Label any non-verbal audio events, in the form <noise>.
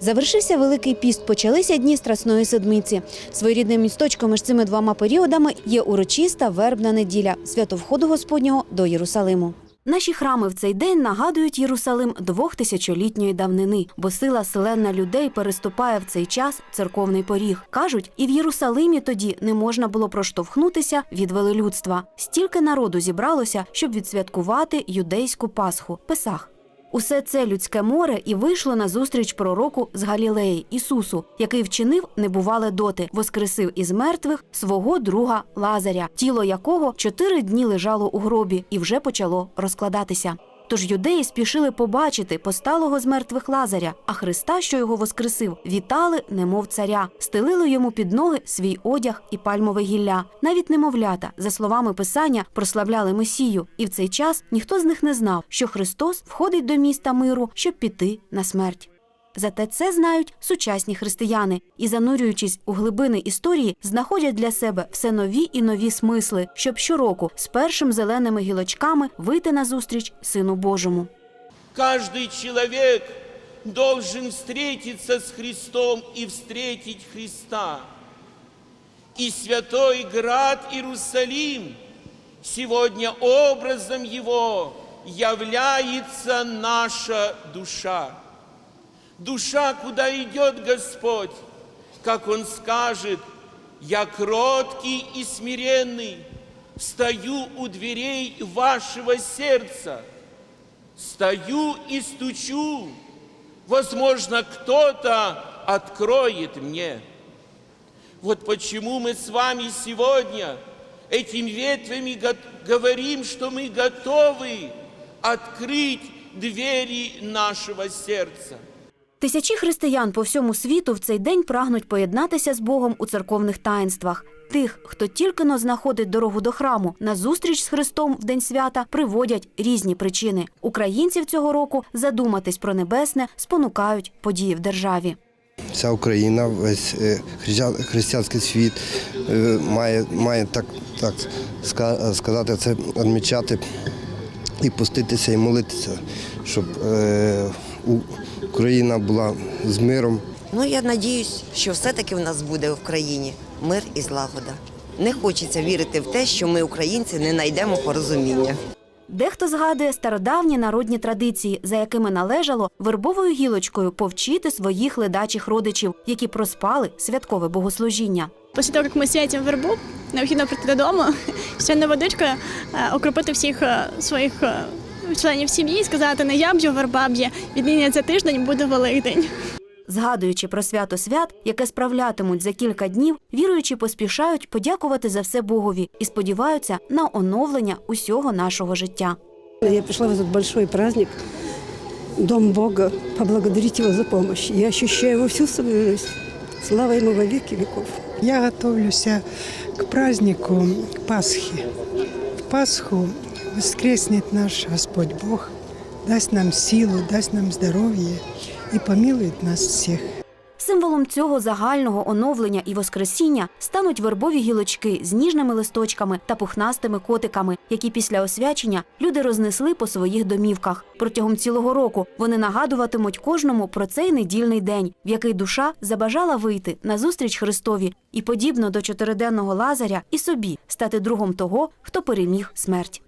Завершився Великий піст, почалися дні Страсної Седмиці. Своєрідним місточком між цими двома періодами є урочиста вербна неділя свято входу Господнього до Єрусалиму. Наші храми в цей день нагадують Єрусалим двохтисячолітньої давнини, бо сила селена людей переступає в цей час церковний поріг. Кажуть, і в Єрусалимі тоді не можна було проштовхнутися від велелюдства. Стільки народу зібралося, щоб відсвяткувати юдейську Пасху Песах. Усе це людське море і вийшло на зустріч пророку з Галілеї Ісусу, який вчинив небувале доти, воскресив із мертвих свого друга Лазаря, тіло якого чотири дні лежало у гробі і вже почало розкладатися. Тож юдеї спішили побачити посталого з мертвих Лазаря, а Христа, що його воскресив, вітали, немов царя, стелили йому під ноги свій одяг і пальмове гілля. Навіть немовлята, за словами писання, прославляли Месію, і в цей час ніхто з них не знав, що Христос входить до міста миру, щоб піти на смерть. Зате це знають сучасні християни і, занурюючись у глибини історії, знаходять для себе все нові і нові смисли, щоб щороку з першим зеленими гілочками вийти на зустріч Сину Божому. Каждый человек должен встретиться с Христом и встретить Христа. И святой град Иерусалим сегодня образом его является наша душа. Душа, куда идет Господь, как Он скажет, «Я кроткий и смиренный, стою у дверей вашего сердца». Стою и стучу. Возможно, кто-то откроет мне. Вот почему мы с вами сегодня этим ветвями го- говорим, что мы готовы открыть двери нашего сердца. Тисячі християн по всьому світу в цей день прагнуть поєднатися з Богом у церковних таїнствах. Тих, хто тільки но знаходить дорогу до храму на зустріч з Христом в день свята, приводять різні причини. Українців цього року задуматись про небесне спонукають події в державі. Вся Україна, весь е, християнський світ е, має, має так, так сказати, це відмічати і поститися, і молитися, щоб е, Україна була з миром. Ну, я надіюсь, що все-таки в нас буде в країні мир і злагода. Не хочеться вірити в те, що ми, українці, не знайдемо порозуміння. Дехто згадує стародавні народні традиції, за якими належало вербовою гілочкою повчити своїх ледачих родичів, які проспали святкове богослужіння. Після того, як ми святимо вербу, необхідно прийти додому, <laughs> ще водичкою е, окропити всіх е, своїх е, членів сім'ї і сказати, не я б'ю, верба б'є, віднині за тиждень буде Великдень. Згадуючи про свято свят, яке справлятимуть за кілька днів, віруючі поспішають подякувати за все Богові і сподіваються на оновлення усього нашого життя. Я пришла в этот большой праздник, Дом Бога, поблагодарить Его за помощь. Я ощущаю Его всю свою жизнь. Слава Ему во веки веков. Я готовлюся к празднику Пасхи. В Пасху воскреснет наш Господь Бог, даст нам силу, даст нам здоровье и помилует нас всех. Символом цього загального оновлення і воскресіння стануть вербові гілочки з ніжними листочками та пухнастими котиками, які після освячення люди рознесли по своїх домівках. Протягом цілого року вони нагадуватимуть кожному про цей недільний день, в який душа забажала вийти на зустріч Христові і, подібно до чотириденного Лазаря, і собі стати другом того, хто переміг смерть.